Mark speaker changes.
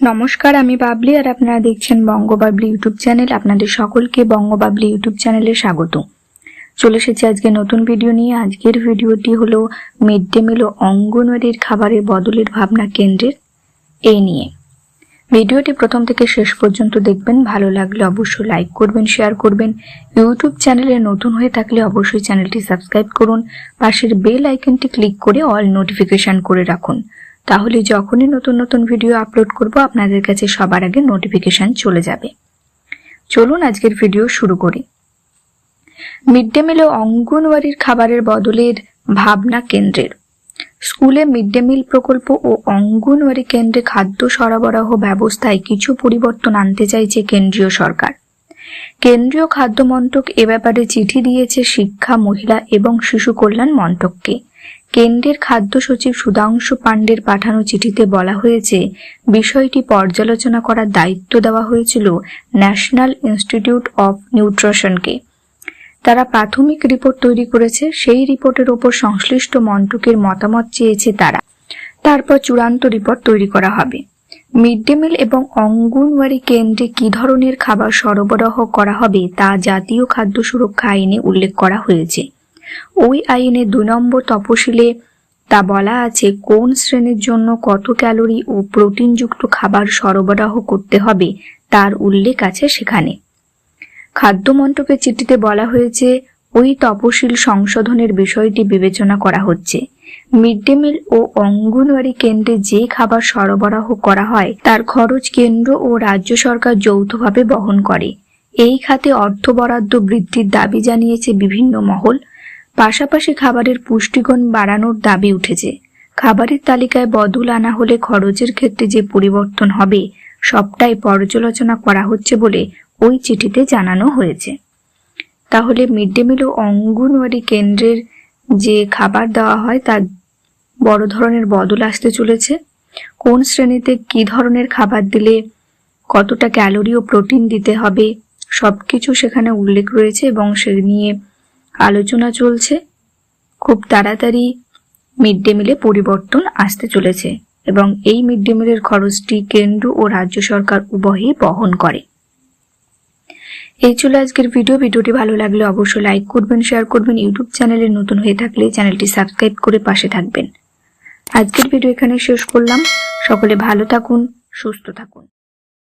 Speaker 1: নমস্কার, আমি বাবলি আর আপনারা দেখছেন বঙ্গবাবলি ইউটিউব চ্যানেল। আপনাদের সকলকে বঙ্গবাবলি ইউটিউব চ্যানেলে স্বাগত। চলে এসেছি আজকে নতুন ভিডিও নিয়ে। আজকের ভিডিওটি হলো মিড ডে মিল ও অঙ্গনওয়াড়ির খাবারের বদলের ভাবনা কেন্দ্রের এই নিয়ে। ভিডিওটি প্রথম থেকে শেষ পর্যন্ত দেখবেন। ভালো লাগলে অবশ্যই লাইক করবেন, শেয়ার করবেন। ইউটিউব চ্যানেলে নতুন হয়ে থাকলে অবশ্যই চ্যানেলটি সাবস্ক্রাইব করুন। পাশের বেল আইকনটি ক্লিক করে অল নোটিফিকেশন করে রাখুন। তাহলে যখনই নতুন নতুন ভিডিও আপলোড করব, আপনাদের কাছে সবার আগে নোটিফিকেশন চলে যাবে। চলুন আজকের ভিডিও শুরু করি। মিড ডে মিলে অঙ্গনওয়াড়ির খাবারের বদলের ভাবনা কেন্দ্রের। স্কুলে মিড ডে মিল প্রকল্প ও অঙ্গনওয়াড়ি কেন্দ্রে খাদ্য সরবরাহ ব্যবস্থায় কিছু পরিবর্তন আনতে চাইছে কেন্দ্রীয় সরকার। কেন্দ্রীয় খাদ্য মন্ত্রক এ ব্যাপারে চিঠি দিয়েছে শিক্ষা, মহিলা এবং শিশু কল্যাণ মন্ত্রককে। কেন্দ্রের খাদ্য সচিব সুধাংশু পাণ্ডের পাঠানো চিঠিতে বলা হয়েছে, বিষয়টি পর্যালোচনা করার দায়িত্ব দেওয়া হয়েছিল ন্যাশনাল ইনস্টিটিউট অফ নিউট্রিশনকে। তারা প্রাথমিক রিপোর্ট তৈরি করেছে, সেই রিপোর্টের ওপর সংশ্লিষ্ট মন্ত্রকের মতামত চেয়েছে তারা। তারপর চূড়ান্ত রিপোর্ট তৈরি করা হবে। মিড ডে মিল এবং অঙ্গনওয়াড়ি কেন্দ্রে কি ধরনের খাবার সরবরাহ করা হবে তা জাতীয় খাদ্য সুরক্ষা আইনে উল্লেখ করা হয়েছে। ওই আইনে দু নম্বর তপশিলে তা বলা আছে, কোন শ্রেণির জন্য কত ক্যালোরি ও প্রোটিনযুক্ত খাবার সরবরাহ করতে হবে, তার উল্লেখ আছে সেখানে। খাদ্য মন্ত্রকের চিঠিতে বলা হয়েছে, ওই তপশিল সংশোধনের বিষয়টি বিবেচনা করা হচ্ছে। মিড ডে মিল ও অঙ্গনওয়াড়ি কেন্দ্রে যে খাবার সরবরাহ করা হয়, তার খরচ কেন্দ্র ও রাজ্য সরকার যৌথভাবে বহন করে। এই খাতে অর্থ বরাদ্দ বৃদ্ধির দাবি জানিয়েছে বিভিন্ন মহল। পাশাপাশি খাবারের পুষ্টিগুণ বাড়ানোর দাবি উঠেছে। খাবারের তালিকায় বদল আনা হলে খরচের ক্ষেত্রে যে পরিবর্তন হবে, সবটাই পর্যালোচনা করা হচ্ছে বলে ওই চিঠিতে জানানো হয়েছে। তাহলে মিড ডে মিল ও অঙ্গনওয়াড়ি কেন্দ্রের যে খাবার দেওয়া হয় তার বড় ধরনের বদল আসতে চলেছে? কোন শ্রেণীতে কি ধরনের খাবার দিলে কতটা ক্যালোরি ও প্রোটিন দিতে হবে, সবকিছু সেখানে উল্লেখ রয়েছে এবং সে নিয়ে আলোচনা চলছে। খুব তাড়াতাড়ি মিড ডে মিলে পরিবর্তন আসতে চলেছে এবং এই মিড ডে মিলের খরচটি কেন্দ্র ও রাজ্য সরকার উভয়ই বহন করে। এই ছিল আজকের ভিডিও। ভিডিওটি ভালো লাগলে অবশ্যই লাইক করবেন, শেয়ার করবেন। ইউটিউব চ্যানেলে নতুন হয়ে থাকলে চ্যানেলটি সাবস্ক্রাইব করে পাশে থাকবেন। আজকের ভিডিও এখানে শেষ করলাম। সকলে ভালো থাকুন, সুস্থ থাকুন।